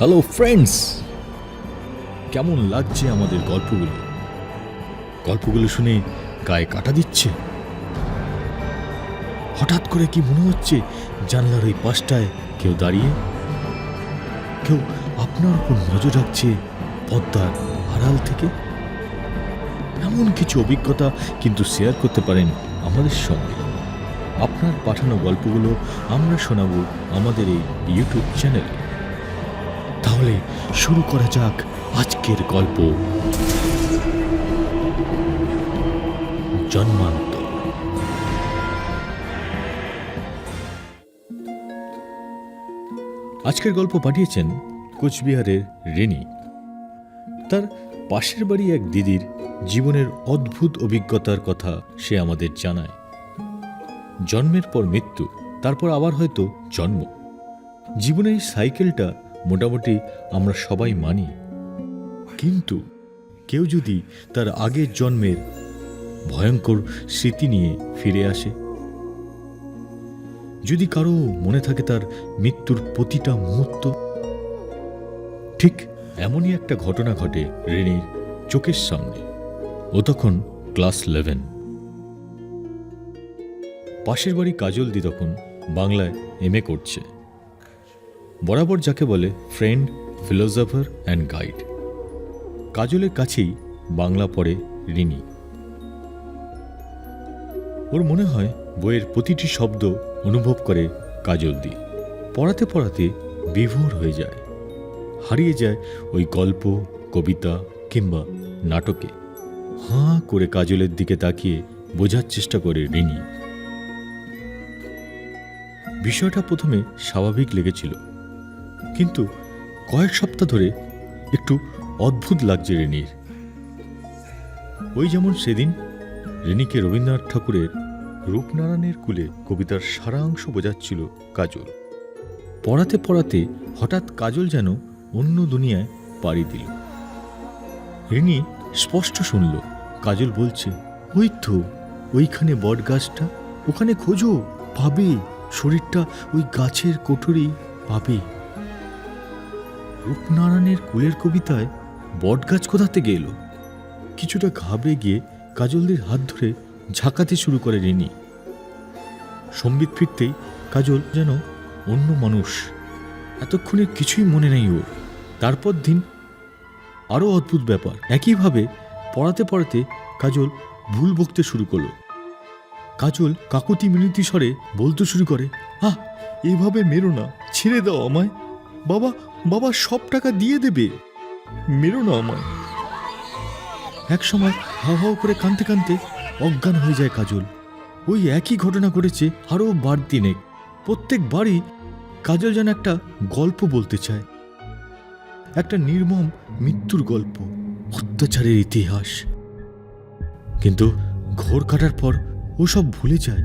Hello friends কেমন লাগছে আমাদের গল্পগুলো? গল্পগুলো শুনে গায়ে কাটা দিচ্ছে? হঠাৎ করে কি মনে হচ্ছে জানলার ওই পাশটায় কেউ দাঁড়িয়ে? কেউ আপনার উপর নজর রাখছে পদ্মার আড়াল থেকে? এমন কিছু অভিজ্ঞতা কিন্তু শেয়ার করতে পারেন আমাদের সঙ্গে। আপনার পাঠানো গল্পগুলো আমরা শোনাবো আমাদের এই ইউটিউব চ্যানেলে তাহলে শুরু করা যাক আজকের গল্প। জন্মান্তর। আজকের গল্প পাঠিয়েছেন কোচবিহারের রেনি। তার পাশের বাড়ি এক দিদির জীবনের অদ্ভুত অভিজ্ঞতার কথা সে আমাদের জানায়। জন্মের পর মৃত্যু, তারপর আবার হয়তো জন্ম। জীবনের সাইকেলটা মোটামুটি আমরা সবাই মানি। কিন্তু কেউ যদি তার আগের জন্মের ভয়ঙ্কর স্মৃতি নিয়ে ফিরে আসে, যদি কারও মনে থাকে তার মৃত্যুর প্রতিটা মুহূর্ত, ঠিক এমনই একটা ঘটনা ঘটে রেনির চোখের সামনে। ও তখন ক্লাস ইলেভেন। পাশের বাড়ি কাজলদি তখন বাংলায় এম করছে। বরাবর যাকে বলে ফ্রেন্ড ফিলোজফার অ্যান্ড গাইড কাজলের কাছেই বাংলা পড়ে রিনি। ওর মনে হয় বইয়ের প্রতিটি শব্দ অনুভব করে কাজলদি। পড়াতে পড়াতে বিভোর হয়ে যায়। হারিয়ে যায় ওই গল্প, কবিতা কিংবা নাটকে। হাঁ করে কাজলের দিকে তাকিয়ে বোঝার চেষ্টা করে রিনি। বিষয়টা প্রথমে স্বাভাবিক লেগেছিল। কিন্তু কয়েক সপ্তাহ ধরে একটু অদ্ভুত লাগছে রেনির। ওই যেমন সেদিন রেনিকে রবীন্দ্রনাথ ঠাকুরের রূপনারায়ণের কুলে কবিতার সারাংশ বোঝাচ্ছিল কাজল। পড়াতে পড়াতে হঠাৎ কাজল যেন অন্য দুনিয়ায় পাড়ি দিল। রিনি স্পষ্ট শুনল, কাজল বলছে, ওই তো, ওইখানে বট গাছটা ওখানে খোঁজো, পাবে, শরীরটা ওই গাছের কোঠরি পাবে। রূপনারায়ণের কুলের কবিতায় বট গাছ কোথা থেকে এলো কিছুটা ঘাবড়ে গিয়ে কাজলদের হাত ধরে ঝাঁকাতে শুরু করে রিনি। সম্বিত ফিরতেই কাজল যেন অন্য মানুষ। এতক্ষণে কিছুই মনে নেই ওর। তারপর দিন আরও অদ্ভুত ব্যাপার। একইভাবে পড়াতে পড়াতে কাজল ভুল বকতে শুরু করল। কাজল কাকুতি মিনতি স্বরে বলতে শুরু করে, আহ, এভাবে মেরো না। ছেড়ে দাও আমায়। বাবা বাবা সব টাকা দিয়ে দেবে। মেরো না আমায়। এক সময় হাও হাও করে কানতে কানতে অজ্ঞান হয়ে যায় কাজল। ওই একই ঘটনা ঘটেছে আরও বার দিনে প্রত্যেকবারই কাজল যেন একটা গল্প বলতে চায়। একটা নির্মম মৃত্যুর গল্প, অত্যাচারের ইতিহাস। কিন্তু ঘোর কাটার পর ও সব ভুলে যায়।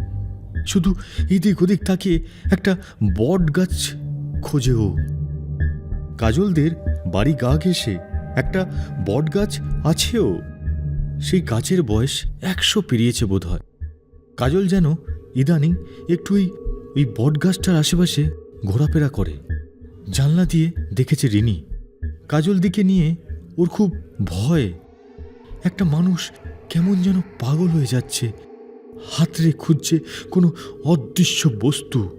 শুধু এদিক ওদিক তাকিয়ে একটা বট গাছ খোঁজে ও। কাজলদের বাড়ি গা ঘেসে একটা বট গাছ আছেও। সেই গাছের বয়স একশো পেরিয়েছে বোধ হয় কাজল যেন ইদানিং একটু ওই ওই বট গাছটার আশেপাশে ঘোরাফেরা করে। জানলা দিয়ে দেখেছে রিনি। কাজল দিকে নিয়ে ওর খুব ভয়। একটা মানুষ কেমন যেন পাগল হয়ে যাচ্ছে। হাতড়ে খুঁজছে কোনো অদৃশ্য বস্তু।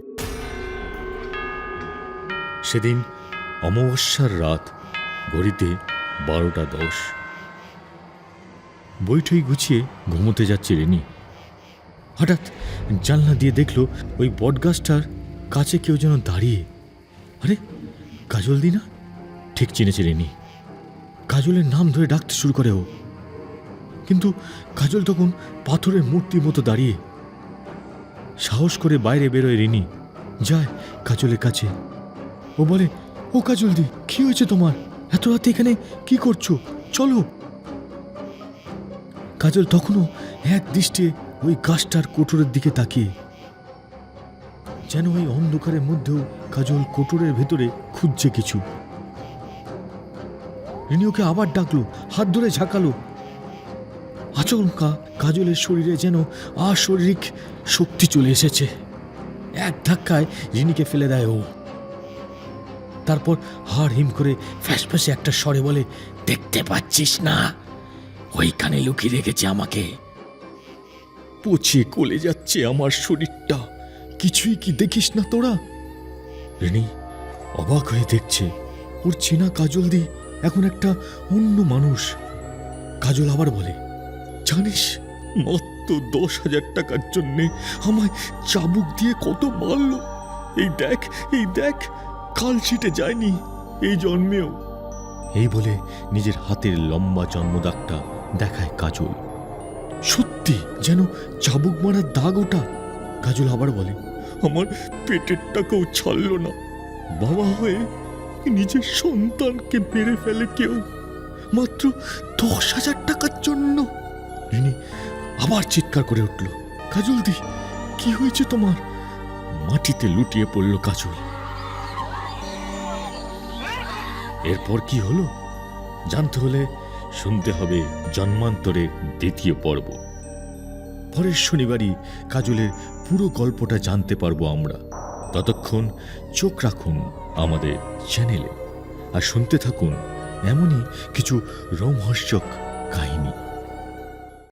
সেদিন অমাবস্যার রাত, ঘড়িতে বারোটা দশ। বইটই গুছিয়ে ঘুমোতে যাচ্ছে রেনি। হঠাৎ জানলা দিয়ে দেখল ওই বটগাছটার কাছে কেউ যেন দাঁড়িয়ে। আরে, কাজল দি না? ঠিক চিনেছে রেনি। কাজলের নাম ধরে ডাকতে শুরু করে ও। কিন্তু কাজল তখন পাথরের মূর্তির মতো দাঁড়িয়ে। সাহস করে বাইরে বেরোয় রিনি। যায় কাজলের কাছে। ও বলে ও কাজল দি কি হয়েছে তোমার? এত রাতে এখানে কি করছ? চলো। কাজল তখনও এক দৃষ্টে ওই গাছটার কোটরের দিকে তাকিয়ে। যেন ওই অন্ধকারের মধ্যেও কাজল কোটরের ভেতরে খুঁজছে কিছু। রিনি ওকে আবার ডাকলো, হাত ধরে ঝাঁকালো। আচমকা কাজলের শরীরে যেন আশারীরিক শক্তি চলে এসেছে। এক ধাক্কায় রিনিকে ফেলে দেয় ও। তারপর হাড় হিম করে ফ্যাসফ্যাসে একটা স্বরে বলে, দেখতে পাচ্ছিস না? ওইখানে লুকিয়ে রেখেছে আমাকে। পচে কলে যাচ্ছে আমার শরীরটা। কিছুই কি দেখিস না তোরা? রেনি, অবাক হয়ে দেখছে, ওর চেনা কাজল দি এখন একটা অন্য মানুষ। কাজল আবার বলে, জানিস, মাত্র দশ হাজার টাকার জন্যে আমায় চাবুক দিয়ে কত মারল। এই দেখ এই দেখ কাল ছিটে যায়নি এই জন্মেও। এই বলে নিজের হাতের লম্বা জন্মদাগটা দেখায় কাজল। সত্যি যেন চাবুক মারার দাগ ওটা? কাজল আবার বলে আমার পেটের টাকাও ছাড়ল না। বাবা হয়ে নিজের সন্তানকে মেরে ফেলে কেউ মাত্র দশ হাজার টাকার জন্য? রিনি আবার চিৎকার করে উঠল কাজল দি কি হয়েছে তোমার? মাটিতে লুটিয়ে পড়ল কাজল। এরপর কি হলো? জানতে হলে শুনতে হবে জন্মান্তরের দ্বিতীয় পর্ব। পরের শনিবারই কাজলের পুরো গল্পটা জানতে পারব আমরা। ততক্ষণ চোখ রাখুন আমাদের চ্যানেলে। আর শুনতে থাকুন এমনই কিছু রোমহর্ষক কাহিনী।